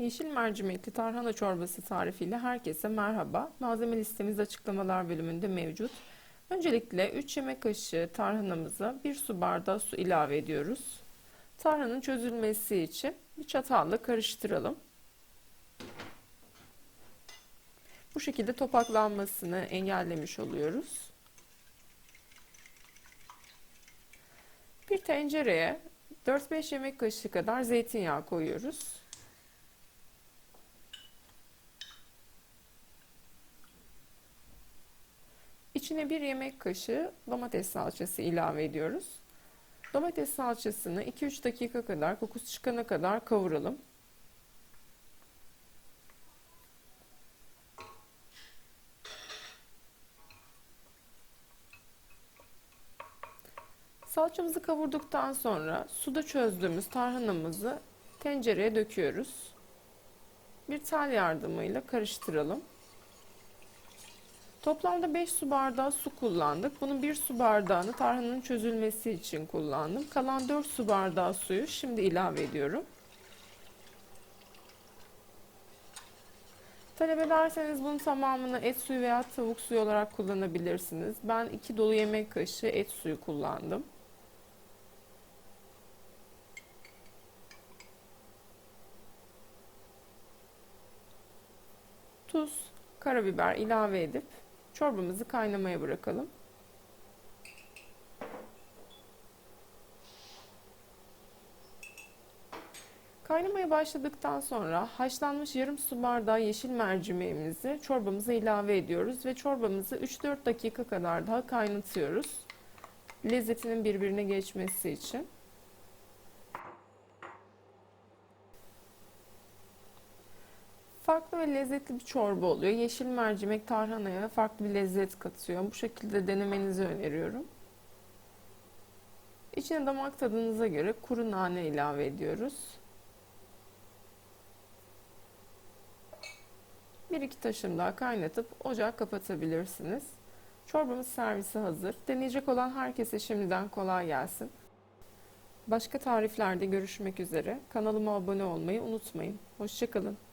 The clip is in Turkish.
Yeşil mercimekli tarhana çorbası tarifiyle herkese merhaba. Malzeme listemiz açıklamalar bölümünde mevcut. Öncelikle 3 yemek kaşığı tarhanamıza 1 su bardağı su ilave ediyoruz. Tarhananın çözülmesi için bir çatalla karıştıralım. Bu şekilde topaklanmasını engellemiş oluyoruz. Bir tencereye 4-5 yemek kaşığı kadar zeytinyağı koyuyoruz. İçine bir yemek kaşığı domates salçası ilave ediyoruz. Domates salçasını 2-3 dakika kadar kokusu çıkana kadar kavuralım. Salçamızı kavurduktan sonra suda çözdüğümüz tarhanamızı tencereye döküyoruz. Bir tel yardımıyla karıştıralım. Toplamda 5 su bardağı su kullandık. Bunun 1 su bardağını tarhananın çözülmesi için kullandım. Kalan 4 su bardağı suyu şimdi ilave ediyorum. Talep ederseniz bunun tamamını et suyu veya tavuk suyu olarak kullanabilirsiniz. Ben 2 dolu yemek kaşığı et suyu kullandım. Tuz, karabiber ilave edip çorbamızı kaynamaya bırakalım. Kaynamaya başladıktan sonra haşlanmış yarım su bardağı yeşil mercimeğimizi çorbamıza ilave ediyoruz ve çorbamızı 3-4 dakika kadar daha kaynatıyoruz. Lezzetinin birbirine geçmesi için. Farklı ve lezzetli bir çorba oluyor. Yeşil mercimek tarhanaya farklı bir lezzet katıyor. Bu şekilde denemenizi öneriyorum. İçine damak tadınıza göre kuru nane ilave ediyoruz. Bir iki taşım daha kaynatıp ocağı kapatabilirsiniz. Çorbamız servise hazır. Deneyecek olan herkese şimdiden kolay gelsin. Başka tariflerde görüşmek üzere. Kanalıma abone olmayı unutmayın. Hoşçakalın.